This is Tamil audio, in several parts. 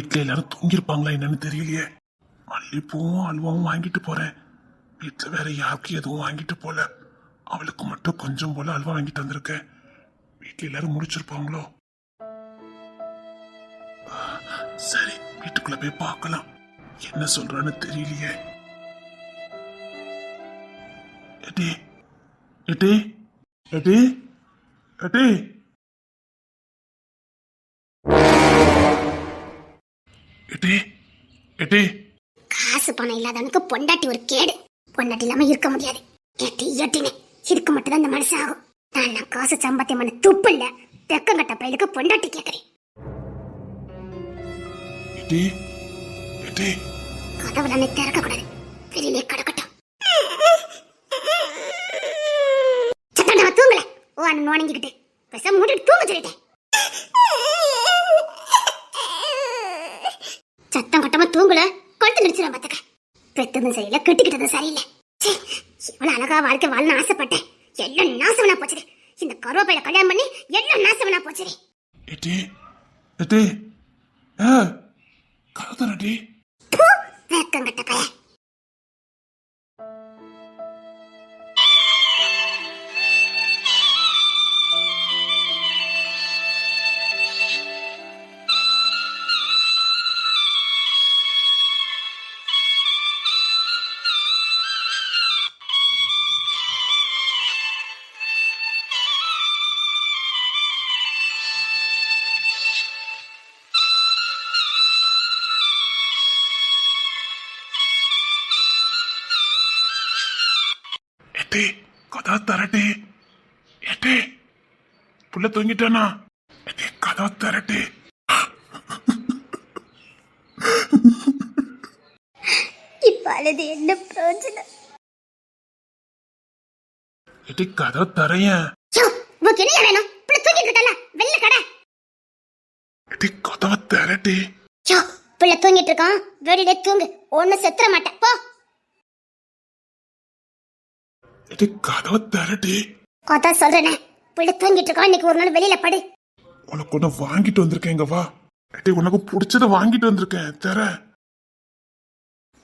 வீட்டில் எல்லாரும் தூங்கியிருப்பாங்களா என்னன்னு தெரியலையே. மல்லிப்பூவும் அல்வாவும் வாங்கிட்டு போறேன். வீட்டில் வேற யாருக்கும் எதுவும் வாங்கிட்டு போல. அவளுக்கு மட்டும் கொஞ்சம் போல அல்வா வாங்கிட்டு வந்திருக்கேன். வீட்டில் எல்லாரும் முடிச்சிருப்பாங்களோ? சரி வீட்டுக்குள்ள போய் பார்க்கலாம். என்ன சொல்றான்னு தெரியலையே. எட்டி எட்டி எட்டி எட்டி. எட்டி எட்டி. காசு பணம் இல்லாதவனுக்கு பொண்டாட்டி ஒரு கேடு. பொண்டாட்டி இல்லாம இருக்க முடியாது. எட்டி எட்டினே இதுக்கு மட்டும் தான் இந்த மனுஷன் ஆகும். நான் நான் காசு சம்பாத்தியம் பண்ண துப்பு இல்ல. தெக்கங்கட்ட பையலுக்கு பொண்டாட்டி கேக்குறேன். எட்டி எட்டி. கதவுல நீ திறக்க கூடாது. வெளியிலே கிடக்கட்டும். சத்தம் தூங்கல. ஓ அண்ணன் நோனங்கிக்கிட்டு பெச மூடிட்டு தூங்க சொல்லிட்டேன். சத்தம் கட்டமா தூங்கல. கொழுத்து நிடிச்சிடும் பார்த்துக்க பெத்ததும் சரியில்லை கெட்டிக்கிட்டதும் சரியில்லை. ச்சே, இவ்வளவு அழகா வாழ்க்கை வாழணும்னு ஆசைப்பட்டேன் எல்லாம் நாசவனா போச்சுது இந்த கருவேப்பிலை கல்யாணம் பண்ணி எல்லாம் நாசவனா போச்சுது எட்டி எட்டி. ஆ கதறடி வேக்கங்கட்ட பையன். எட்டி கதா தரட்டி. இப்ப அழுது என்ன பிரயோஜனம்? எட்டி கதா தரையன் உனக்கு என்ன வேணும்? பிள்ளை தூங்கிட்டு இருக்கல வெளில கடை. எட்டி கதவை தரட்டி. யோ பிள்ளை தூங்கிட்டு இருக்கான். வெளியில தூங்கு. ஒண்ணு செத்துற மாட்டேன். போ. எட்டி கதவை தரட்டி. அதான் சொல்றேனே. பிள்ளை தூங்கிட்டு இருக்கான் இன்னைக்கு ஒரு நாள் வெளியில படு. உனக்கு ஒன்று வாங்கிட்டு வந்திருக்கேன் இங்க வா. எட்டி உனக்கு பிடிச்சத வாங்கிட்டு வந்திருக்கேன் தர.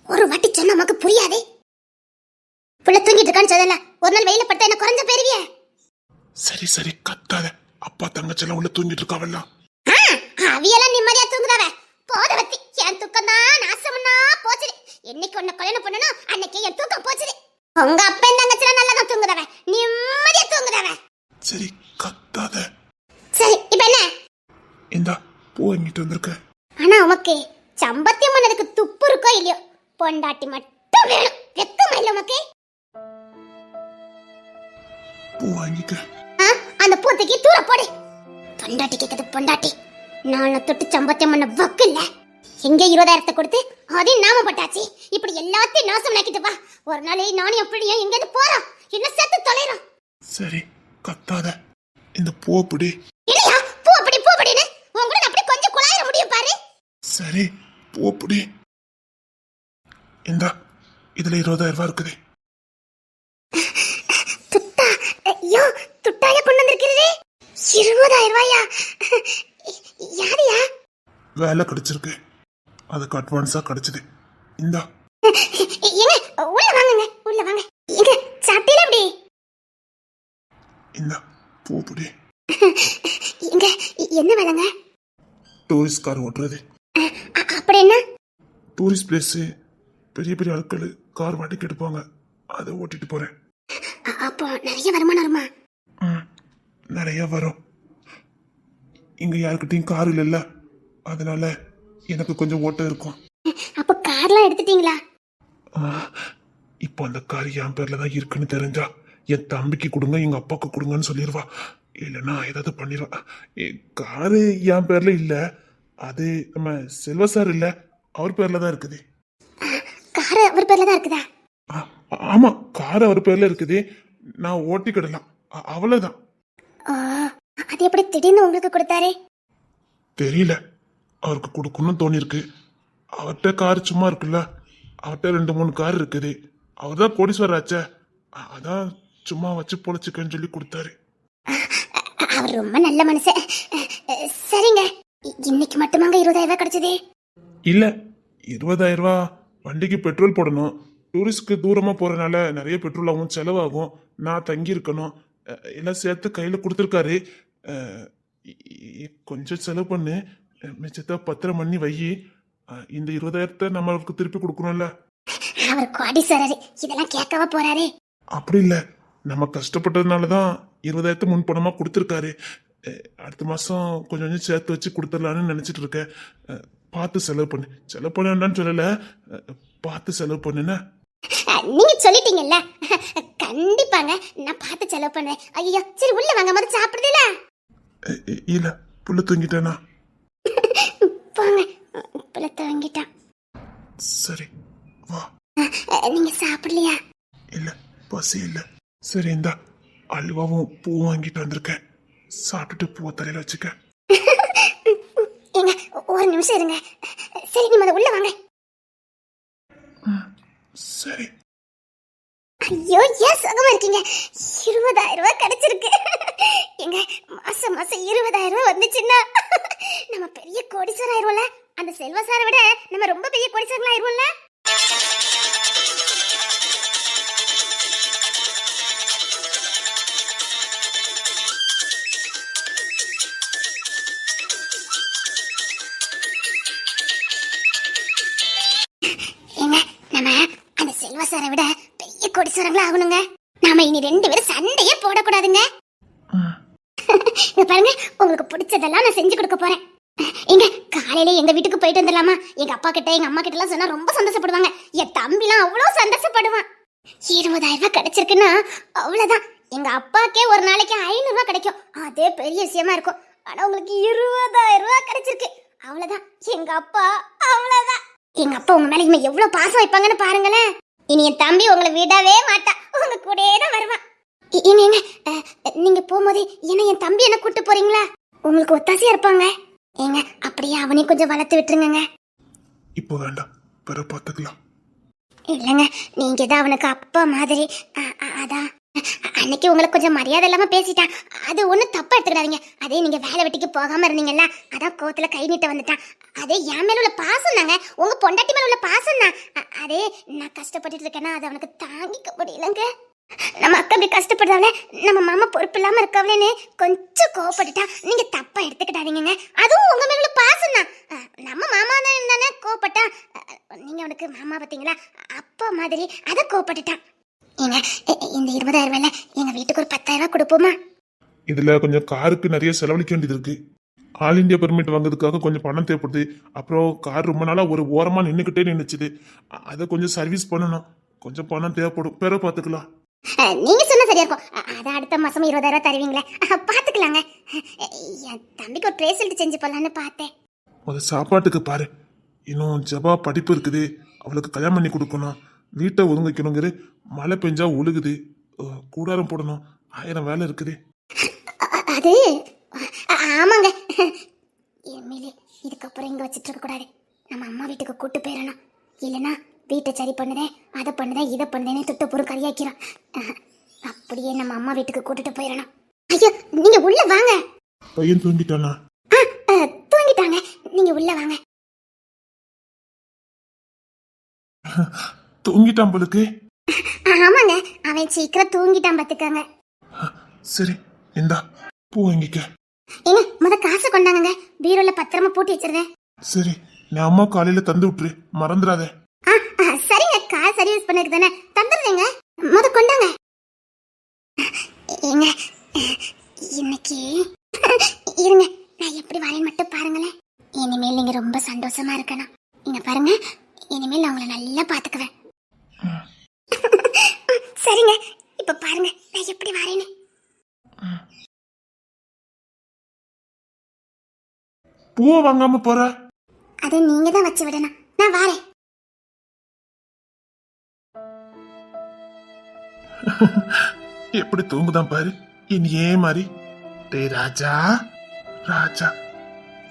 ஒரு வாட்டி சொன்ன நமக்கு புரியாது. பிள்ளை தூங்கிட்டு இருக்கான்னு சொல்லல ஒரு நாள் வெளியில படுத்தா என்ன குறைஞ்ச போயிருவியே? சரி சரி கத்தாத. அப்பா தங்கச்செல்லாம் உள்ள தூங்கிட்டு இருக்காவல்லாம் அவியெல்லாம் நிம்மதியா தூங்குதாவ. போதவத்தி என் தூக்கம் தான் நாசம்னா போச்சுது. என்னைக்கு உன்னை கல்யாணம் பண்ணணும் அன்னைக்கு என் தூக்கம் போச்சுது. உங்க அப்பன் தங்கச்சிலாம் நல்லா தான் தூங்குதாவ. நிம்மதியா தூங்குதாவ. சரி கத்தாத சரி இப்ப என்ன? இந்தா பூ வாங்கிட்டு வந்திருக்கேன் ஆனா உமக்கு சம்பத்தியம் பண்ணதுக்கு துப்பு இருக்கோ இல்லையோ? பொண்டாட்டி மட்டும் வேணும். வெக்கமா இல்ல உமக்கு? பூ வாங்கிக்க ஆ, அந்த பூத்தைக்கு தூர போடு. பொண்டாட்டி கேக்குது பொண்டாட்டி. நாளை தொட்டு சம்பத்தியம் பண்ண வக்கு இல்ல எங்க இருபதாயிரத்தை கொடுத்து அதையும் நாம பட்டாச்சு. இப்படி எல்லாத்தையும் நாசம் நாக்கிட்டு வா. ஒரு நாள் நானும் எப்படியும் எங்க இருந்து போறோம். என்ன சேர்த்து தொலைறோம். சரி கத்தாத. இந்த பிடி இல்லையா? பூ அப்படி பூ அப்படின்னு? நான் அப்படி கொஞ்சம் குழாயிர முடியும் பாரு. சரி பூவை பிடி இந்தா இதுல இருபதாயிரம் ரூபாய் இருக்குது. துட்டா ஐயோ துட்டாய கொண்டு வந்திருக்கிறதே இருபதாயிரம் ரூபாயா? யாரையா? வேலை கிடைச்சிருக்கு. அதுக்கு அட்வான்ஸா கிடைச்சது. இந்தா. ஏங்க உள்ள வாங்குங்க உள்ள வாங்க. எங்க சாப்பிட்டீங்களா அப்படி இந்தா பூ பிடி எங்க என்ன வேலைங்க? டூரிஸ்ட் கார் ஓட்டுறது. அப்படி என்ன? டூரிஸ்ட் பிளேஸு பெரிய பெரிய ஆட்கள் கார் வாட்டிக்கு எடுப்பாங்க. அதை ஓட்டிட்டு போறேன். அப்போ நிறைய வருமானம் வருமா? நிறைய வரும். இங்க யாருக்கிட்டையும் கார் இல்லைல்ல அதனால எனக்கு கொஞ்சம் ஓட்டம் இருக்கும். அப்போ கார்லாம் எடுத்துட்டீங்களா? இப்போ அந்த கார் என் பேர்ல தான் இருக்குன்னு தெரிஞ்சா என் தம்பிக்கு கொடுங்க எங்க அப்பாவுக்கு கொடுங்கன்னு சொல்லிடுவா இல்லைன்னா ஏதாவது பண்ணிடுவா ஏ, காரு என் பேர்ல இல்ல. அது நம்ம செல்வ சார் இல்ல அவர் பேர்ல தான் இருக்குது. கார் அவர் பேர்ல தான் இருக்குதா? ஆ, ஆமா கார் அவர் பேர்ல இருக்குது. நான் ஓட்டிக்கிடலாம் அ- அவ்வளவுதான். ஓ அது எப்படி திடீர்னு உங்களுக்கு கொடுத்தாரு? தெரியல. அவருக்கு கொடுக்கணும்னு தோணிருக்கு அவர்கிட்ட கார் சும்மா இருக்குல்ல. அவர்கிட்ட ரெண்டு மூணு கார் இருக்குது. அவர் தான் கோடீஸ்வரர் ஆச்சே. அதான் சும்மா வச்சு பொழைச்சிக்கன்னு சொல்லி கொடுத்தாரு. அவர் ரொம்ப நல்ல அ, சரிங்க. இன்னைக்கு மட்டுமாங்க இருபதாயிரம் ரூபாய் கிடைச்சது? இல்லை இருபதாயிரம் ரூபா வண்டிக்கு பெட்ரோல் போடணும். டூரிஸ்ட்க்கு தூரமாக போகிறனால நிறைய பெட்ரோல் ஆகும் செலவாகும். நான் தங்கியிருக்கணும். அஹ், எல்லாம் சேர்த்து கையில் கொடுத்துருக்காரு. கொஞ்சம் செலவு பண்ணு. மிச்சத்தை பத்திரம் பண்ணி வை. இந்த இருபதாயிரத்தை நம்மளுக்கு திருப்பி கொடுக்கணும்ல. அவர் கோடீஸ்வரர். இதெல்லாம் கேட்கவா போறாரு? அப்படி இல்லை. நம்ம கஷ்டப்பட்டதுனால தான் இருபதாயிரத்து முன் பணமாக கொடுத்துருக்காரு அடுத்த மாதம் கொஞ்சம் கொஞ்சம் சேர்த்து வச்சு கொடுத்துடலான்னு நினச்சிட்டு இருக்கேன். பார்த்து செலவு பண்ணு. செலவு பண்ண வேண்டாம்னு சொல்லலை. பார்த்து செலவு பண்ணுன அஹ், நீங்க சொல்லிட்டீங்கல்ல. கண்டிப்பாங்க நான் பார்த்து செலவு பண்றேன் ஐயோ சரி உள்ள வாங்க. முதல்ல சாப்பிடுதுல இல்லை புள்ள தூங்கிட்டேனா? போங்க. புள்ளத்த வாங்கிட்டான் சரி வா. அஹ், நீங்க சாப்பிடலையா? இல்லை பசி இல்லை. சரி இந்தா அல்வாவும் பூவும் வாங்கிட்டு வந்திருக்கேன். சாப்பிட்டுட்டு பூவை தலையில் வச்சுக்க. ஏங்க ஒரு நிமிஷம் இருங்க. சரி நீ உள்ள வாங்க. சரி. ஐயோ ஏன் சுகமா இருக்கீங்க? இருபதாயிரம் ரூபாய் கிடைச்சிருக்கு. எங்க மாசம் மாசம் இருபதாயிரம் ரூபாய் வந்துச்சுன்னா நம்ம பெரிய கோடீஸ்வரர் ஆயிருவோம்ல. அந்த செல்வ சாரை விட நம்ம ரொம்ப பெரிய கோடீஸ்வரர்கள் ஆயிருவோம்ல கோடீஸ்வரங்களா ஆகணுங்க? நாம இனி ரெண்டு பேரும் சண்டையே போடக்கூடாதுங்க. பாருங்க உங்களுக்கு பிடிச்சதெல்லாம் நான் செஞ்சு கொடுக்க போறேன். எங்க காலையில எங்க வீட்டுக்கு போயிட்டு வந்துடலாமா? எங்க அப்பா கிட்ட எங்க அம்மா கிட்ட எல்லாம் சொன்னா ரொம்ப சந்தோஷப்படுவாங்க. என் தம்பிலாம் அவ்வளவு சந்தோஷப்படுவான். இருபதாயிரம் ரூபாய் கிடைச்சிருக்குன்னா அவ்வளவுதான். எங்க அப்பாக்கே ஒரு நாளைக்கு ஐநூறு ரூபாய் கிடைக்கும். அதே பெரிய விஷயமா இருக்கும். ஆனா உங்களுக்கு இருபதாயிரம் ரூபாய் கிடைச்சிருக்கு. அவ்வளவுதான். எங்க அப்பா அவ்வளவுதான். எங்க அப்பா உங்க மேல இனிமே எவ்வளவு பாசம் வைப்பாங்கன்னு பாருங்களேன். இனி என் தம்பி உங்களை விடவே மாட்டான் உங்க கூடயே தான் வருவான். இ- ஏங்க ஏங்க, அஹ், நீங்க போகும்போது என்ன என் தம்பி என்ன கூட்டு போறீங்களா? உங்களுக்கு ஒத்தாசையா இருப்பாங்க. ஏங்க அப்படியே அவனையும் கொஞ்சம் வளர்த்து விட்டுருங்க இப்போ வேண்டாம். பிற பார்த்துக்கலாம். இல்லைங்க நீங்க தான் அவனுக்கு அப்பா மாதிரி. அதான். அன்னைக்கு உங்களுக்கு கொஞ்சம் மரியாதை இல்லாம பேசிட்டான். அது ஒன்றும் தப்பா எடுத்துக்கிடாதீங்க அதே நீங்க வேலை வெட்டிக்கு போகாம இருந்தீங்கல்ல அதான் கோத்துல கை நீட்ட வந்துட்டான். அதே என் மேல உள்ள பாசம் தாங்க. உங்க பொண்டாட்டி மேல உள்ள பாசம் தான். அதே நான் கஷ்டப்பட்டுட்டு இருக்கேன்னா அது அவனுக்கு தாங்கிக்க முடியலங்க. நம்ம அக்கா இப்படி கஷ்டப்படுறாங்களே நம்ம மாமா பொறுப்பு இல்லாம இருக்கவளேன்னு கொஞ்சம் கோவப்பட்டுட்டான் நீங்க தப்பா எடுத்துக்கிட்டாதீங்க அதுவும் உங்க மேல உள்ள பாசம் தான். நம்ம மாமா தான் தானே கோவப்பட்டா நீங்கள் நீங்க அவனுக்கு மாமா பார்த்தீங்களா? அப்பா மாதிரி அதை கோவப்பட்டுட்டான் ஏங்க இந்த இருபதாயிரம் ரூபாயில எங்க வீட்டுக்கு ஒரு பத்தாயிரம் ரூபாய் கொடுப்போமா? இதில் கொஞ்சம் காருக்கு நிறைய செலவழிக்க வேண்டியது இருக்கு. ஆல் இந்தியா பெர்மிட் வாங்குறதுக்காக கொஞ்சம் பணம் தேவைப்படுது. அப்புறம் கார் ரொம்ப நாளாக ஒரு ஓரமாக நின்றுக்கிட்டே நின்றுச்சுது அதை கொஞ்சம் சர்வீஸ் பண்ணணும். கொஞ்சம் பணம் தேவைப்படும். பிற பார்த்துக்கலாம் நீங்க சொன்னா சரியா இருக்கும். அத அடுத்த மாசம் இருபதாயிரம் தருவீங்களே. பாத்துக்கலாங்க. என் தம்பிக்கு ஒரு பிரேஸ்லெட் செஞ்சு போடலான்னு பார்த்தேன். முத சாப்பாட்டுக்கு பாரு. இன்னும் ஜபா படிப்பு இருக்குது. அவளுக்கு கல்யாணம் பண்ணி கொடுக்கணும். வீட்டை ஒதுங்கிக்கணுங்கிற மழை பெஞ்சா ஒழுகுது கூடாரம் போடணும். ஆயிரம் வேலை இருக்குது. அது ஆமாங்க. எம்எல்ஏ இதுக்கப்புறம் இங்க வச்சிட்டு இருக்க கூடாது. நம்ம அம்மா வீட்டுக்கு கூட்டு போயிடணும். இல்லைன்னா வீட்டை சரி பண்ணுதே அதை பண்ணுதே இதை பண்ணுதேன்னு துட்ட பொருள் கறியாக்கிறான் அஹ், அப்படியே நம்ம அம்மா வீட்டுக்கு கூட்டிட்டு போயிடணும். ஐயோ நீங்க உள்ள வாங்க. பையன் தூங்கிட்டானா? தூங்கிட்டாங்க. நீங்க உள்ள வாங்க. தூங்கிட்டான் போலுக்கு ஆமாங்க அவன் சீக்கிரம் தூங்கிட்டான் பாத்துக்கங்க சரி இந்தா பூ வாங்கிக்க. ஏங்க முத காசை கொண்டாங்க பீரோல பத்திரமா பூட்டி வச்சிருந்தேன். சரி நான் அம்மா காலையில தந்து விட்டுரு மறந்துடாத. சரிங்க கார் சர்வீஸ் பண்ணதுக்கு தானே. தந்துடுறேங்க முத கொண்டாங்க. ஏங்க இன்னைக்கு இருங்க நான் எப்படி வரேன்னு மட்டும் பாருங்களேன். இனிமேல் நீங்க ரொம்ப சந்தோஷமா இருக்கணும். இங்க பாருங்க இனிமேல் நான் உங்களை நல்லா பாத்துக்குவேன் சரிங்க. இப்ப பாருங்க நான் எப்படி வரேன்னு. பூவை வாங்காம போற? அதை நீங்க தான் வச்சு விடணும். நான் வரேன். எப்படி தூங்குதான் பாரு. இனி ஏன் மாதிரி. டேய் ராஜா. ராஜா.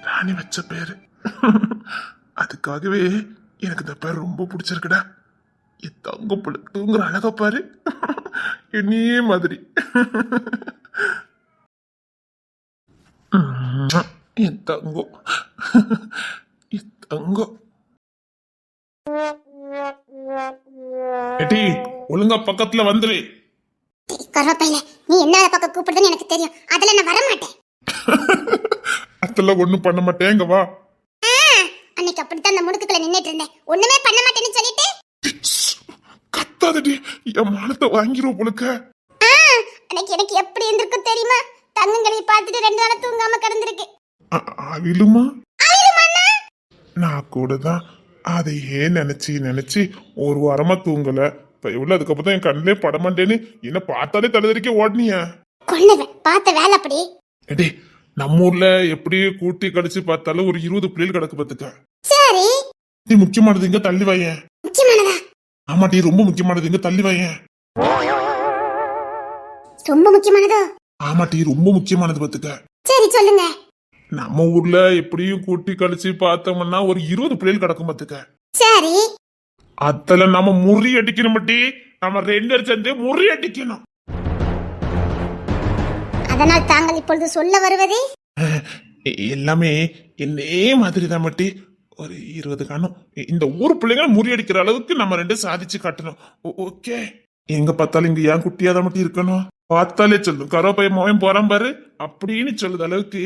ராணி வச்ச பேரு. அதுக்காகவே எனக்கு இந்த பேர் ரொம்ப பிடிச்சிருக்குடா. என் தங்க புள்ள தூங்குற அழகா பாரு. என்னையே மாதிரி. என் தங்கம் என் தங்கம் எட்டி ஒழுங்கா பக்கத்துல வந்துரு. டேய், கருவேப்பிலை நீ என்ன பார்க்க கூப்பிடுதுன்னு எனக்கு தெரியும். அதுல நான் வர மாட்டேன் அதெல்லாம் ஒண்ணும் பண்ண மாட்டேன் இங்க வா அன்னைக்கு அப்படித்தான் அந்த முடுக்குக்குள்ள நின்னுட்டு இருந்தேன். ஒண்ணுமே பண்ண மாட்டேன்னு சொல்லிட்டு கத்தாதடி என் மானத்தை வாங்கிருவோம் போலுக்க அன்னைக்கு எனக்கு எப்படி இருந்திருக்கும் தெரியுமா? தங்கங்களை பார்த்துட்டு ரெண்டு நாளா தூங்காம கிடந்திருக்கு. அ- அவிழுமா அழுதுமாண்ணா? நான் கூட தான் அதையே நினைச்சு நினைச்சு ஒரு வாரமா தூங்கல. இப்ப எவ்வளவு அதுக்கப்புறம் என் கண்ணிலே படமாட்டேன்னு என்ன பார்த்தாலே தலைதறிக்க ஓடனியா. கொன்னுவேன் பார்த்த வேலை அப்படி. எடே நம்ம ஊர்ல எப்படி கூட்டி கடிச்சு பார்த்தாலும் ஒரு இருபது பிள்ளைகள் கிடக்கு பார்த்துக்க. சரி. நீ முக்கியமானது இங்க தள்ளி வாயேன். ஆமாட்டி ரொம்ப முக்கியமானது. இங்க தள்ளி வாயேன். ரொம்ப முக்கியமானதோ? ஆமாட்டி ரொம்ப முக்கியமானது பார்த்துக்க. சரி சொல்லுங்க. நம்ம ஊர்ல எப்படியும் கூட்டி கழிச்சு பார்த்தோம்னா ஒரு இருபது பிள்ளைகள் கிடக்கும் பார்த்துக்க. சரி. அதுல நம்ம முறி அடிக்கணும் மட்டி நம்ம ரெண்டு சேர்ந்து முறி அடிக்கணும். அதனால் தாங்கள் இப்பொழுது சொல்ல வருவது? எல்லாமே என்னே மாதிரி தான் மட்டி ஒரு இருபது காணும் இந்த ஊர் பிள்ளைங்க முறியடிக்கிற அளவுக்கு நம்ம ரெண்டும் சாதிச்சு காட்டணும். ஓகே. எங்க பார்த்தாலும் இங்க ஏன் குட்டியா தான் மட்டும் இருக்கணும். பார்த்தாலே சொல்லும் கரோப்பைய மோவன் போறான் பாரு. அப்படின்னு சொல்லுது அளவுக்கு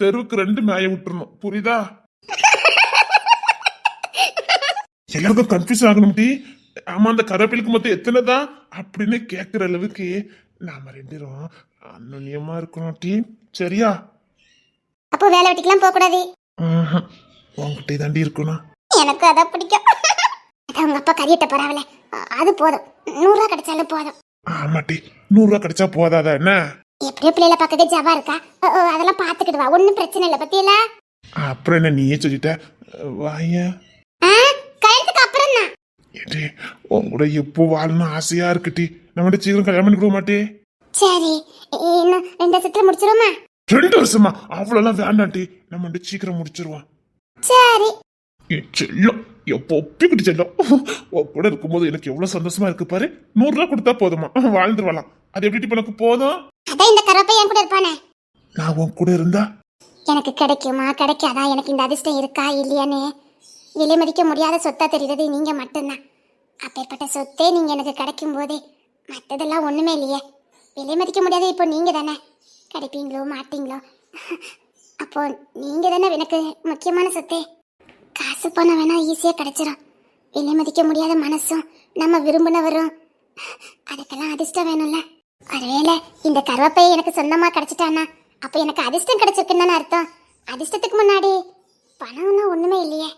தெருவுக்கு ரெண்டு மேய விட்டுறணும். புரியுதா? எல்லாருக்கும் கன்ஃபியூஸ் ஆகணும் டி. ஆமா அந்த கருவேப்பிலுக்கு மொத்தம் எத்தனை தான்? அப்படின்னு கேட்கிற அளவுக்கு நாம ரெண்டு பேரும் அந்நுண்ணியமா இருக்கணும் டி. சரியா? அப்போ வேலை வெட்டிக்கலாம் போக கூடாது உன்கிட்ட தாண்டி இருக்கணும். எனக்கு அதான் பிடிக்கும். அதான் உங்க அப்பா கறியிட்ட பரவாயில்ல அது போதும். நூறு ரூபா கிடைச்சாலும் போதும். ஆமாட்டி நூறு ரூபா கிடைச்சா போதாதா என்ன? எப்படியோ பிள்ளைல பக்கத்து ஜபா இருக்கா? அதெல்லாம் பாத்துக்கிடுவா ஒன்னும் பிரச்சனை இல்லை. பத்தியில? அப்புறம் என்ன நீயே சொல்லிட்ட? வாய. கல்யாணத்துக்கு அப்புறம் தான் ஏடி உன் கூட எப்போ வாழணும் ஆசையா இருக்குட்டி நம்ம சீக்கிரம் கல்யாணம் பண்ணி கொடுக்க மாட்டே சரி இன்னும் ரெண்டு வருஷத்துல முடிச்சிருமா ரெண்டு வருஷமா? அவ்வளோலாம் வேண்டாண்டி நம்ம ரெண்டு சீக்கிரம் முடிச்சிருவோம். சரி. என் செல்லம் எப்போ ஒப்பிக்கிட்டு செல்லம் உன் கூட இருக்கும்போது எனக்கு எவ்வளவு சந்தோஷமா இருக்கு பாரு. நூறு ரூபா கொடுத்தா போதுமா? வாழ்ந்துட்டு வரலாம் அது எப்படி இப்ப எனக்கு போதும்? அதான் இந்த கருப்பை என் கூட இருப்பானே? நான் உன் கூட இருந்தா? எனக்கு கிடைக்குமா? கிடைக்காதா? எனக்கு இந்த அதிர்ஷ்டம் இருக்கா? இல்லையான்னு விலை மதிக்க முடியாத சொத்தா தெரியுறது நீங்க மட்டும்தான். அப்பேற்பட்ட சொத்தே நீங்க எனக்கு கிடைக்கும் போதே மற்றதெல்லாம் ஒண்ணுமே இல்லையே. விலை மதிக்க முடியாத இப்போ நீங்க தானே கிடைப்பீங்களோ? மாட்டீங்களோ? அப்போ நீங்க தானே எனக்கு முக்கியமான சொத்து. காசு பணம் வேணா ஈஸியா கிடைச்சிடும் விலை மதிக்க முடியாத மனசும் நம்ம விரும்பினவரும். அதுக்கெல்லாம் அதிர்ஷ்டம் வேணும்ல. ஒருவேளை இந்த கருவேப்பையை எனக்கு சொந்தமா கிடைச்சிட்டானா அப்ப எனக்கு அதிர்ஷ்டம் கிடைச்சிருக்குன்னு அர்த்தம். அதிர்ஷ்டத்துக்கு முன்னாடி பணம்னா ஒண்ணுமே இல்லையே.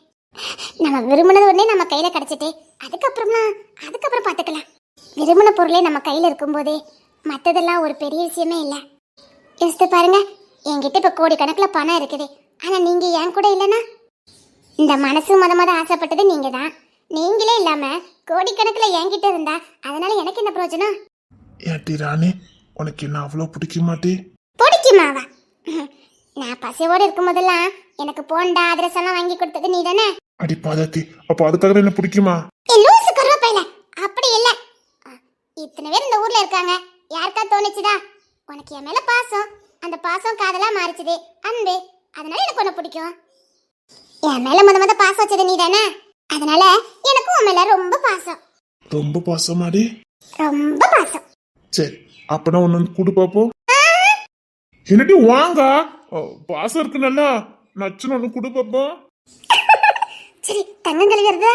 நம்ம விரும்பினது ஒண்ணே நம்ம கையில கிடைச்சிட்டு அதுக்கப்புறமா அதுக்கப்புறம் பார்த்துக்கலாம். விரும்பின பொருளே நம்ம கையில இருக்கும்போதே மத்ததெல்லாம் ஒரு பெரிய விஷயமே இல்லை. யோசித்து பாருங்க என்கிட்ட இப்ப கோடி கணக்குல பணம் இருக்குது. ஆனா நீங்க என் கூட இல்லைன்னா? இந்த மனசு முத முத ஆசைப்பட்டது நீங்க தான் நீங்களே இல்லாம கோடிக்கணக்குல என்கிட்ட இருந்தா அதனால எனக்கு என்ன பிரயோஜனம்? ஏட்டி ராணி உனக்கு என்ன அவ்வளோ பிடிக்க மாட்டே பிடிக்குமாவா? நான் பசியோடு இருக்கும் போதெல்லாம் எனக்கு போண்டா அதிரசம் எல்லாம் வாங்கி கொடுத்தது நீ தானே அடி பாதாத்தி அப்போ அதுக்காக என்ன பிடிக்குமா? லூசு கருவேப்பில. அப்படி இல்ல. இத்தனை பேர் இந்த ஊர்ல இருக்காங்க. யாருக்கா தோணுச்சுதா? உனக்கு என் மேல பாசம். அந்த பாசம் காதலா மாறிச்சுது. அன்பு அதனால எனக்கு உன்னை பிடிக்கும். என் மேல முத முத பாசம் வச்சது நீ தானே அதனால எனக்கும் உன் மேல ரொம்ப பாசம். ரொம்ப பாசமாடி ரொம்ப பாசம். சரி அப்பனா வந்து கூடு பார்ப்போம் என்னடி வாங்க? பாசம் இருக்கு நல்லா. நச்சுன்னு ஒன்று கொடு பார்ப்போம் சரி தங்கம் கழுவிடுறதா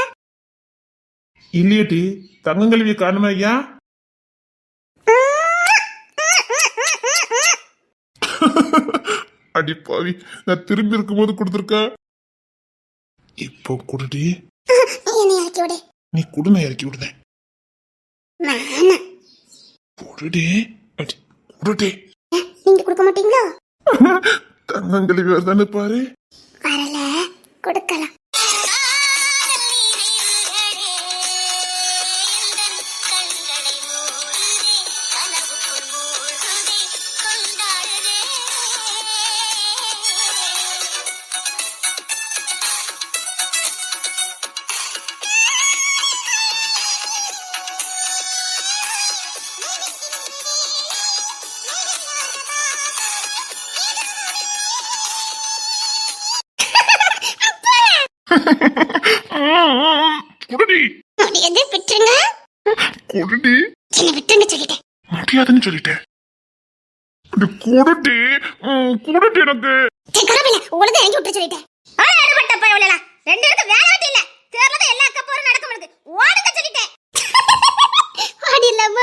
இல்லையட்டி தங்கங்கல்வி காரணமா ஐயா? அடி பாவி நான் திரும்பி இருக்கும்போது கொடுத்துருக்க? இப்போ குடுடி. என்னை இறக்கி விடு. நீ குடு நான் இறக்கி விடுதேன். நானா? குடுடி அடி குடுடி நீங்க கொடுக்க மாட்டீங்களோ? தங்கங்கல்வி வருதானு பாரு. வரல கொடுக்கலாம். குடுடி என்ன விட்டுருங்க சொல்லிட்டேன். முடியாதுன்னு சொல்லிட்டேன். குடுடி குடுடி எனக்கு. இறங்கி விட்டு சொல்லிட்டேன். ரெண்டு பேருக்கு வேலை வெட்டி இல்ல. எல்லா கப்போரும் நடக்க முடியுது ஓடுங்க சொல்லிட்டேன். ஓடி இல்லாம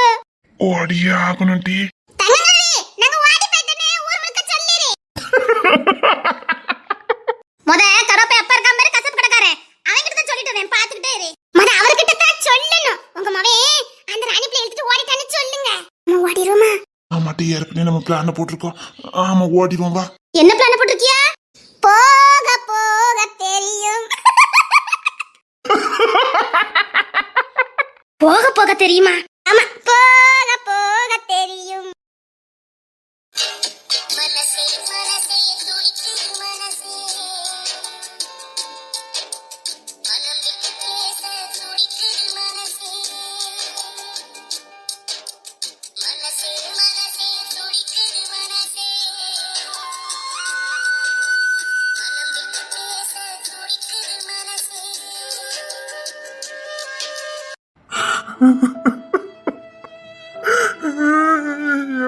ஓடியே ஆகணும் டி. முத கரோப்பை அப்பா இருக்க மாதிரி கசப்பு கிடக்காரே அவன்கிட்ட தான் சொல்லிட்டு பாத்துக்கிட்டே இரு. முத அவர்கிட்ட தான் சொல்லணும். உங்க மவே அந்த ராணி பிள்ளை எடுத்துட்டு ஓடிட்டான்னு சொல்லுங்க. நம்ம ஓடிருமா ஆமா டி ஏற்கனவே நம்ம பிளான போட்டிருக்கோம். ஆமா ஓடிடுவோம் வா. என்ன பிளான் போட்டிருக்கியா? போக போக தெரியும். போக போக தெரியுமா? ஆமா போக போக தெரியும். மனசே மனசே.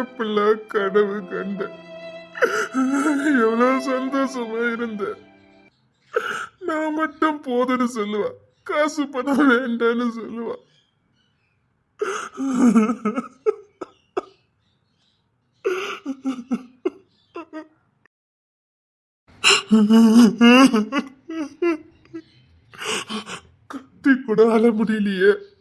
எப்பெல்லாம் கனவு கண்ட எவ்வளவு சந்தோஷமா இருந்த நான் மட்டும் போதுன்னு சொல்லுவா. காசு பணம் வேண்டான்னு சொல்லுவா. கத்தி கூட அழ முடியலையே.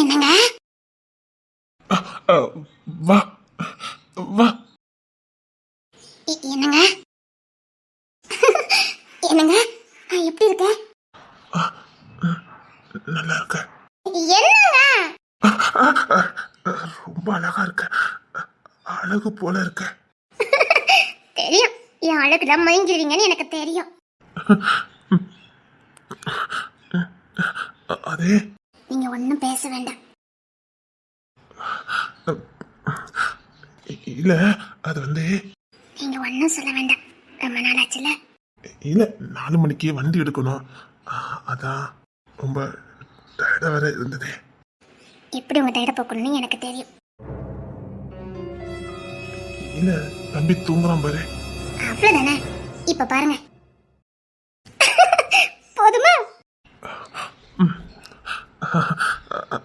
என்னங்க? வா வா. என்னங்க? என்னங்க? எப்படி இருக்கேன் நல்லா இருக்க. என்னங்க? ரொம்ப அழகா இருக்க. அழகு போல இருக்க. தெரியும். என் அழகுதான் மயங்கிடுவீங்கன்னு எனக்கு தெரியும் அ- அதே நீங்க ஒன்றும் பேச வேண்டாம் இ- இல்ல அது வந்து நீங்க ஒன்றும் சொல்ல வேண்டாம் ரொம்ப நாள் ஆச்சுல இல்ல நாலு மணிக்கு வண்டி எடுக்கணும். அதான் ரொம்ப டயர்டா வேற இருந்ததே. எப்படி உங்க டயரை போக்கணும்னு எனக்கு தெரியும். இல்ல தம்பி தூங்குறான் பாரு. அவ்வளவுதானே? இப்ப பாருங்க. போதுமா?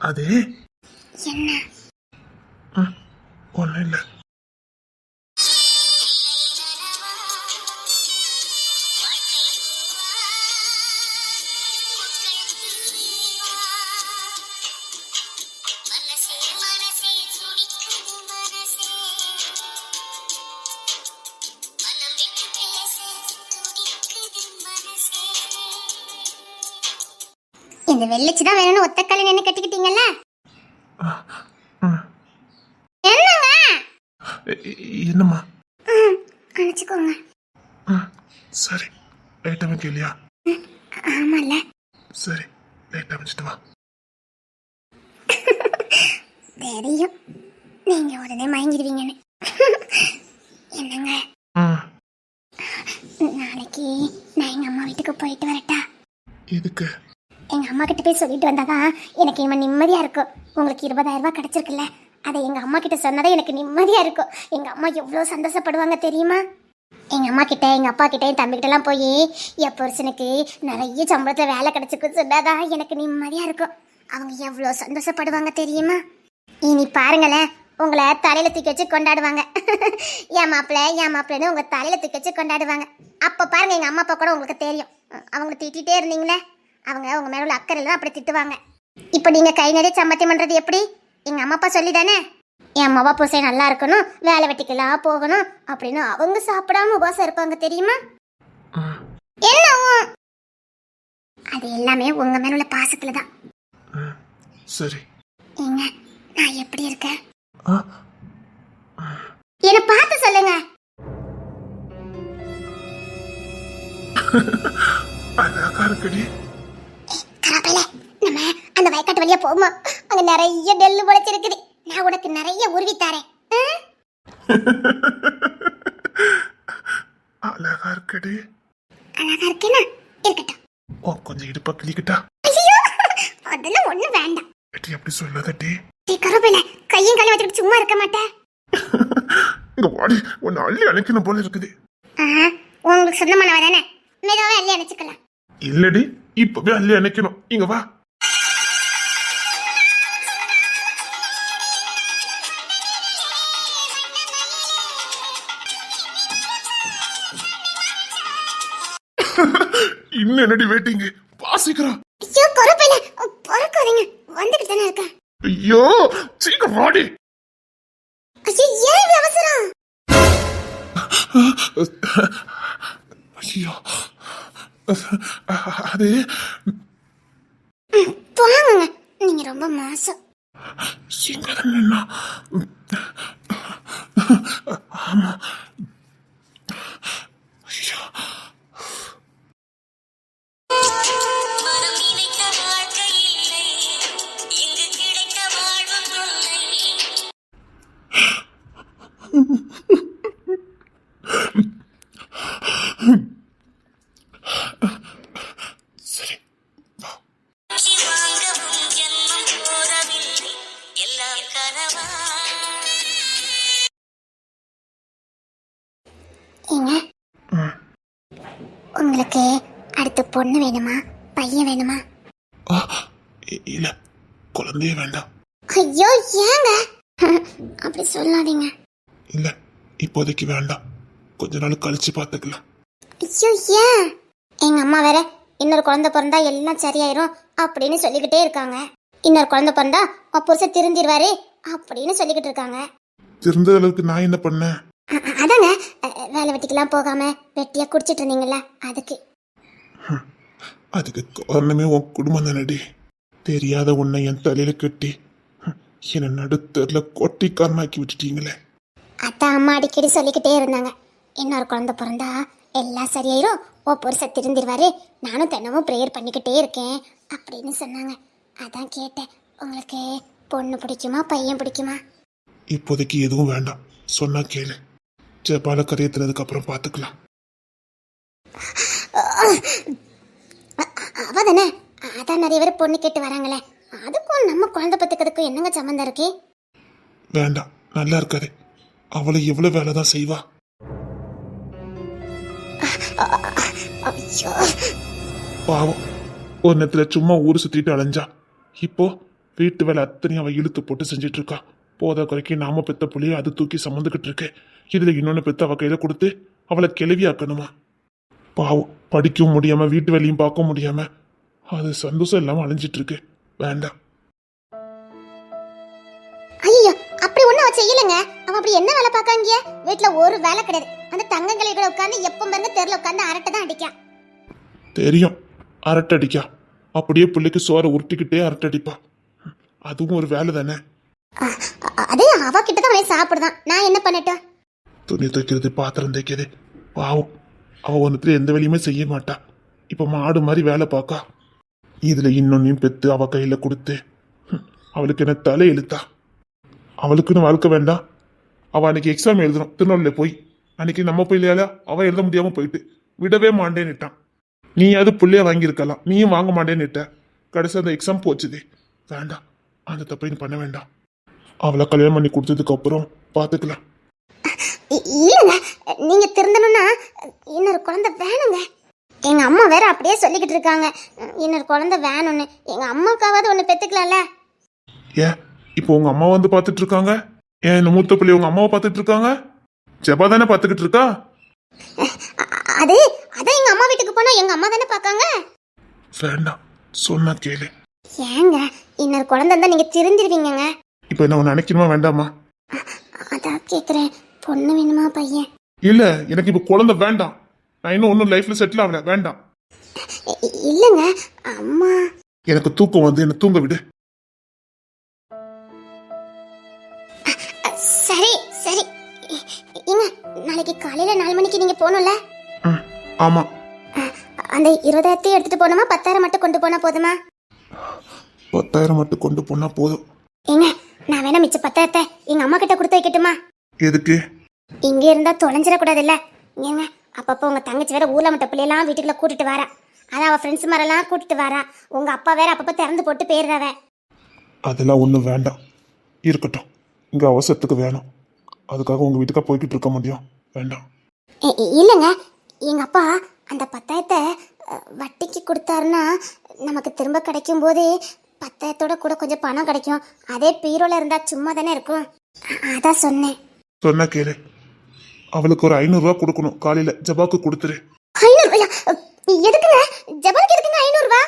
அதே. தெரியும். நீங்க உடனே மயங்கிடுவீங்கன்னு. என்னங்க? நாளைக்கு நான் எங்க அம்மா வீட்டுக்கு போயிட்டு வரட்டா? எதுக்கு? எங்க அம்மா கிட்ட போய் சொல்லிட்டு வந்தாதான் எனக்கு இவன் நிம்மதியா இருக்கும். உங்களுக்கு இருபதாயிரம் ரூபாய் கிடைச்சிருக்குல்ல அதை எங்க அம்மா கிட்ட சொன்னதே எனக்கு நிம்மதியா இருக்கும். எங்க அம்மா எவ்வளவு சந்தோஷப்படுவாங்க தெரியுமா? எங்க அம்மா கிட்ட எங்க அப்பா கிட்ட என் தம்பி கிட்ட எல்லாம் போய் என் புருஷனுக்கு நிறைய சம்பளத்துல வேலை கிடைச்சிருக்கு சொன்னாதான் எனக்கு நிம்மதியா இருக்கும். அவங்க எவ்வளவு சந்தோஷப்படுவாங்க தெரியுமா? இனி பாருங்களேன் உங்களை தலையில தூக்கி வச்சு கொண்டாடுவாங்க. என் மாப்பிள்ள என் மாப்பிள்ளன்னு உங்க தலையில தூக்கி வச்சு கொண்டாடுவாங்க. அப்ப பாருங்க எங்க அம்மா அப்பா கூட உங்களுக்கு தெரியும். அவங்கள திட்டிகிட்டே இருந்தீங்களே அவங்க உங்க மேல உள்ள அக்கறையில தான் அப்படி திட்டுவாங்க. இப்போ நீங்க கை நிறைய சம்பாத்தியம் பண்றது எப்படி? எங்க அம்மா அப்பா சொல்லி தானே என் மவா புருஷை நல்லா இருக்கணும் வேலை வெட்டிக்கலாம் போகணும் அப்படின்னு அவங்க சாப்பிடாம உபவாசம் இருப்பாங்க தெரியுமா? ம், என்ன உன்? அது எல்லாமே உங்க மேல உள்ள பாசத்துல தான் சரி. ஏங்க நான் எப்படி இருக்கேன்? ஆ. என்ன பார்த்து சொல்லுங்க. அழகா இருக்குடி. கராப்பையில நம்ம அந்த வயக்காட்டு வழியா போமா அங்க நிறைய நெல்லு முளைச்சிருக்குது. நான் உனக்கு நிறைய உருவி தரேன்? அழகா இருக்குடி. அழகா இருக்கேனா? இருக்கட்டும். ஓ கொஞ்சம் இடுப்பா கிளிக்கிட்டா ஐயோ அதெல்லாம் ஒண்ணும் வேண்டாம். எட்டி அப்படி சொல்லாதட்டி ஏய் கருவேப்பிலை கையும் காலையும் வச்சுக்கிட்டு சும்மா இருக்க மாட்டேன் இங்க வாடி உன்னை அள்ளி அணைக்கணும் போல இருக்குது. ஆஹா, உங்களுக்கு சொந்தமானவ தானே? மெதுவாக அள்ளி அணைச்சிக்கலாம். இல்லடி இப்பவே அள்ளி அணைக்கணும். இங்க வா. இன்னும் என்னடி வெயிட்டிங்க வாசிக்கிறோம் ஐயோ கருவேப்பிலை பொறுக்காதீங்க. வந்துக்கிட்டு தானே இருக்கேன். ஐயோ சீக்கிரம் வாடி. ஏன் அவசரம்? ஐயோ அது போங்க. நீங்க ரொம்ப மோசம். சீக்கிரம் நின்னா ஆமா. ஐயோ. ம். உங்களுக்கு அடுத்து பொண்ணு வேணுமா? பையன் வேணுமா? இல்ல. குழந்தையே வேண்டாம். ஐயோ ஏங்க? அப்படி சொல்லாதீங்க. இல்ல இப்போதைக்கு வேண்டாம். கொஞ்ச நாள் கழிச்சு பார்த்துக்கலாம். ஐயோ ஏன்? எங்க அம்மா வேற இன்னொரு குழந்தை பிறந்தா எல்லாம் சரியாயிரும் அப்படின்னு சொல்லிக்கிட்டே இருக்காங்க. இன்னொரு குழந்தை பிறந்தா உன் புருஷன் திருந்திருவாரு அப்படின்னு சொல்லிக்கிட்டு இருக்காங்க. திருந்த அளவுக்கு நான் என்ன பண்ணேன்? அதாங்க வேலை வெட்டிக்கெல்லாம் போகாம வெட்டியா குடிச்சிட்டு இருந்தீங்கல்ல அதுக்கு. அதுக்கு காரணமே உன் குடும்பம் தானடி. தெரியாத உன்னை என் தலையில கட்டி என்னை நடுத்தரில் கொட்டிக்காரனாக்கி விட்டுட்டீங்களே. அதான் அம்மா அடிக்கடி சொல்லிக்கிட்டே இருந்தாங்க. இன்னொரு குழந்தை பிறந்தா எல்லாம் சரியாயிரும். ஓ புருஷன் திருந்திருவாரு. நானும் தினமும் ப்ரேயர் பண்ணிக்கிட்டே இருக்கேன் அப்படின்னு சொன்னாங்க. அதான் கேட்டேன். உங்களுக்கு பொண்ணு பிடிக்குமா பையன் பிடிக்குமா? இப்போதைக்கு எதுவும் வேண்டாம். சொன்னா கேளு. ஜப்பால கரையத்துறதுக்கு அப்புறம் பார்த்துக்கலாம் அவ தானே? அதான் நிறைய பேர் பொண்ணு கேட்டு வராங்களே. அதுக்கும் நம்ம குழந்தை பத்துக்கிறதுக்கும் என்னங்க சம்மந்தம் இருக்கு? வேண்டாம். நல்லா இருக்காது. அவளை எவ்வளவு வேலை தான் செய்வா பாவம். ஒரு நேரத்துல சும்மா ஊர் சுத்திட்டு அலைஞ்சா. இப்போ வீட்டு வேலை அத்தனையும் அவ இழுத்து போட்டு செஞ்சிட்டு இருக்கா போதா குறைக்கு நாம பெத்த புள்ளைய அது தூக்கி சுமந்துக்கிட்டு இருக்கு. இதுல இன்னொன்னு பெத்த அவ கையில கொடுத்து அவளை கிளவியாக்கணுமா? பாவம். படிக்கவும் முடியாம வீட்டு வேலையும் பார்க்க முடியாம அது சந்தோஷம் இல்லாம அலைஞ்சிட்டு இருக்கு வேண்டாம். செய்யலங்க. அவ அப்படி என்ன வேலை பார்க்காங்க வீட்டுல ஒரு வேலை கிடையாது. அந்த தங்கங்களை கூட உட்காந்து எப்ப பாருங்க தெருல உட்காந்து அரட்டை தான் அடிக்கான் தெரியும். அரட்டை அடிக்கா. அப்படியே பிள்ளைக்கு சோறை உருட்டிக்கிட்டே அரட்டை அடிப்பா. அதுவும் ஒரு வேலை தானே? அதே அவ கிட்ட தான் அவன் சாப்பிடுதான். நான் என்ன பண்ணட்டும்? துணி துவைக்கிறது பாத்திரம் தைக்கிறது பாவம். அவ ஒன்றத்துல எந்த வேலையுமே செய்ய மாட்டா. இப்ப மாடு மாதிரி வேலை பார்க்கா இதுல இன்னொன்னையும் பெத்து அவ கையில கொடுத்து அவளுக்கு என்ன தலை எழுத்தா? அவளுக்குன்னு வாழ்க்கை வேண்டாம். அவ அன்னைக்கு எக்ஸாம் எழுதணும். திருநெல்வேலியில போய். அன்னைக்கு நம்ம பிள்ளையால அவ எழுத முடியாம போயிட்டு. விடவே மாட்டேன்னுட்டான் நீயாவது பிள்ளைய வாங்கியிருக்கலாம். நீயும் வாங்க மாட்டேன்னுட்ட கடைசி அந்த எக்ஸாம் போச்சுதே. வேண்டாம். அந்த தப்பை நீ பண்ண வேண்டாம். அவளை கல்யாணம் பண்ணி கொடுத்ததுக்கு அப்புறம் பார்த்துக்கலாம் இல்லைங்க. நீங்க திருந்தணும்னா இன்னொரு குழந்தை வேணுங்க. எங்க அம்மா வேற அப்படியே சொல்லிக்கிட்டு இருக்காங்க. இன்னொரு குழந்தை வேணும்னு. எங்க அம்மாக்காவது ஒண்ணு பெத்துக்கலாம்ல. ஏன்? இப்போ உங்க அம்மா வந்து பார்த்துட்டு இருக்காங்க ஏன் இந்த மூத்த பிள்ளை உங்க அம்மாவை பார்த்துட்டு இருக்காங்க ஜெபா தானே பார்த்துக்கிட்டு இருக்கா அது அதான் எங்க அம்மா வீட்டுக்கு போனா எங்க அம்மா தானே பார்க்காங்க? வேண்டாம் சொன்னா கேளு. ஏங்க இன்னொரு குழந்தை இருந்தா நீங்க திருந்திருவீங்கங்க. இப்போ என்ன நினைக்கணுமா வேண்டாமா? கேக்குறேன் பொண்ணு வேணுமா பையன்? இல்ல எனக்கு இப்ப குழந்தை வேண்டாம். நான் இன்னும் ஒன்றும் லைஃப்ல செட்டில் ஆகல வேண்டாம். இ- இல்லைங்க அம்மா. எனக்கு தூக்கம் வந்து என்ன தூங்க விடு. நாளைக்கு காலையில நாலு மணிக்கு நீங்க போகணும்ல? ஆமா. அந்த இருபதாயிரத்தையும் எடுத்துட்டு போகணுமா? பத்தாயிரம் மட்டும் கொண்டு போனா போதுமா? பத்தாயிரம் மட்டும் கொண்டு போனா போதும். ஏங்க நான் வேணா மிச்ச பத்தாயிரத்தை எங்க அம்மா கிட்ட கொடுத்து வைக்கட்டுமா? எதுக்கு? இங்க இருந்தா தொலைஞ்சிடக்கூடாதுல்ல. ஏங்க அப்பப்போ உங்க தங்கச்சி வேற ஊர்ல மட்ட பிள்ளையெல்லாம் வீட்டுக்குள்ள கூட்டிட்டு வரா. அதான் அவ ஃப்ரெண்ட்ஸ் மாதிரிலாம் கூட்டிட்டு வரா. உங்க அப்பா வேற அப்பப்போ திறந்து போட்டு போயிடுறாவ அதெல்லாம் ஒன்றும் வேண்டாம். இருக்கட்டும். இங்க அவசரத்துக்கு வேணும். அதுக்காக உங்க வீட்டுக்கா போய்கிட்டு இருக்க முடியும். வேண்டாம். இல்லைங்க. எங்க அப்பா அந்த பத்தாயிரத்தை அ, வட்டிக்கு கொடுத்தாருன்னா நமக்கு திரும்ப கிடைக்கும் போது பத்தாயிரத்தோட கூட கொஞ்சம் பணம் கிடைக்கும். அதே பீரோல இருந்தா சும்மா தானே இருக்கும் அதான் சொன்னேன். சொன்னா கேளு. அவளுக்கு ஒரு ஐநூறுரூவா கொடுக்கணும். காலையில ஜபாக்கு கொடுத்துரு. ஐநூறுபாயா எதுக்குங்க? ஜபாலுக்கு எதுக்குங்க ஐநூறுபா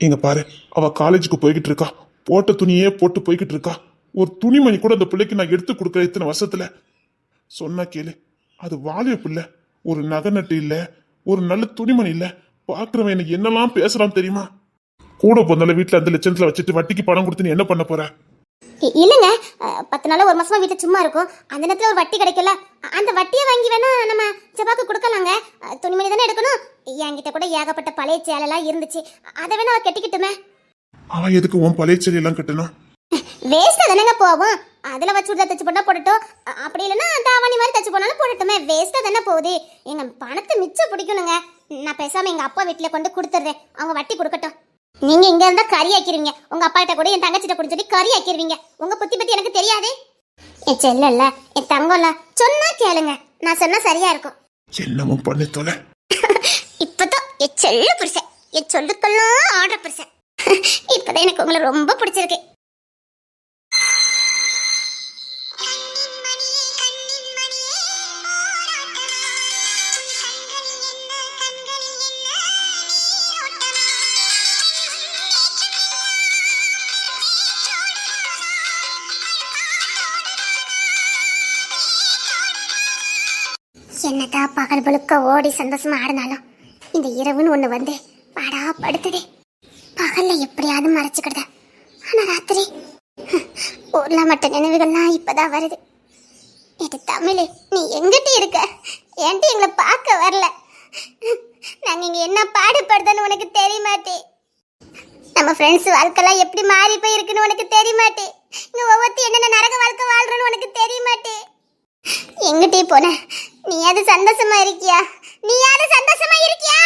இங்க பாரு. அவ காலேஜுக்கு போய்கிட்டு இருக்கா. போட்ட துணியே போட்டு போய்கிட்டு இருக்கா. ஒரு துணிமணி கூட அந்த பிள்ளைக்கு நான் எடுத்து கொடுக்குற இத்தனை வருஷத்துல. சொன்னா கேளு. அது வாலிய பிள்ளை ஒரு நகை நட்டு இல்ல ஒரு நல்ல துணிமணி இல்ல. பாக்குறவன் எனக்கு என்னெல்லாம் பேசுறான் தெரியுமா? கூட பிறந்தால வீட்டுல அந்த லட்சத்துல வச்சுட்டு வட்டிக்கு பணம் கொடுத்து நீ என்ன பண்ண போற? இல்லைங்க. பத்து நாள் ஒரு மாசமா வீட்டுல சும்மா இருக்கும். அந்த நேரத்துல ஒரு வட்டி கிடைக்கல. அந்த வட்டியை வாங்கி வேணா நம்ம ஜபாக்கு கொடுக்கலாங்க. துணிமணி தானே எடுக்கணும். என்கிட்ட கூட ஏகப்பட்ட பழைய சேலெல்லாம் இருந்துச்சு. அதை வேணா கட்டிக்கிட்டுமே. அவன் எதுக்கு உன் பழைய செடி எல்லாம் கட்டணும்? வேஸ்டா தானேங்க போகும். அதுல வச்சு விடுதா தச்சு போட்டா போடட்டும். அப்படி இல்லைன்னா தாவணி மாதிரி தச்சு போனாலும் போடட்டுமே. வேஸ்டா தானே போகுது. எங்க பணத்தை மிச்சம் பிடிக்கணுங்க. நான் பேசாம எங்க அப்பா வீட்டுல கொண்டு கொடுத்துட்றேன் அவங்க வட்டி கொடுக்கட்டும். நீங்க இங்க இருந்தா கறி ஆக்கிருவீங்க. உங்க அப்பா கிட்ட கூட என் தங்கச்சிட்ட கூட சொல்லி கறி ஆக்கிருவீங்க. உங்க புத்தி பத்தி எனக்கு தெரியாதே. என் செல்லல்ல என் தங்கம்ல சொன்னா கேளுங்க. நான் சொன்னா சரியா இருக்கும். என்னமும் பண்ணி தொலை. இப்பதான் என் செல்ல புருஷன். என் சொல்லுக்கெல்லாம் ஆடுற புருஷன். இப்பதான் எனக்கு உங்களை ரொம்ப பிடிச்சிருக்கு. என்னதான் பகல் புழுக்க ஓடி சந்தோஷமா ஆடினாலும் இந்த இரவுன்னு ஒண்ணு வந்து பாடா படுத்துதே. பகல்ல எப்படியாவது மறைச்சுக்கிடுத. ஆனா ராத்திரி ஹம், ஊர்ல மட்ட நினைவுகள்லாம் இப்பதான் வருது. இது தமிழ் நீ எங்கிட்ட இருக்க? ஏன்ட்டு எங்களை பார்க்க வரல? நாங்க இங்க என்ன பாடுபடுதுன்னு உனக்கு தெரிய மாட்டே நம்ம ஃப்ரெண்ட்ஸ் வாழ்க்கைலாம் எப்படி மாறி போயிருக்குன்னு உனக்கு தெரிய மாட்டே இங்க ஒவ்வொருத்தி என்னென்ன நரக வாழ்க்கை வாழ்றோன்னு உனக்கு தெரிய மாட்டே எங்கிட்டே போன நீ அது சந்தோஷமா இருக்கியா? நீ அது சந்தோஷமா இருக்கியா?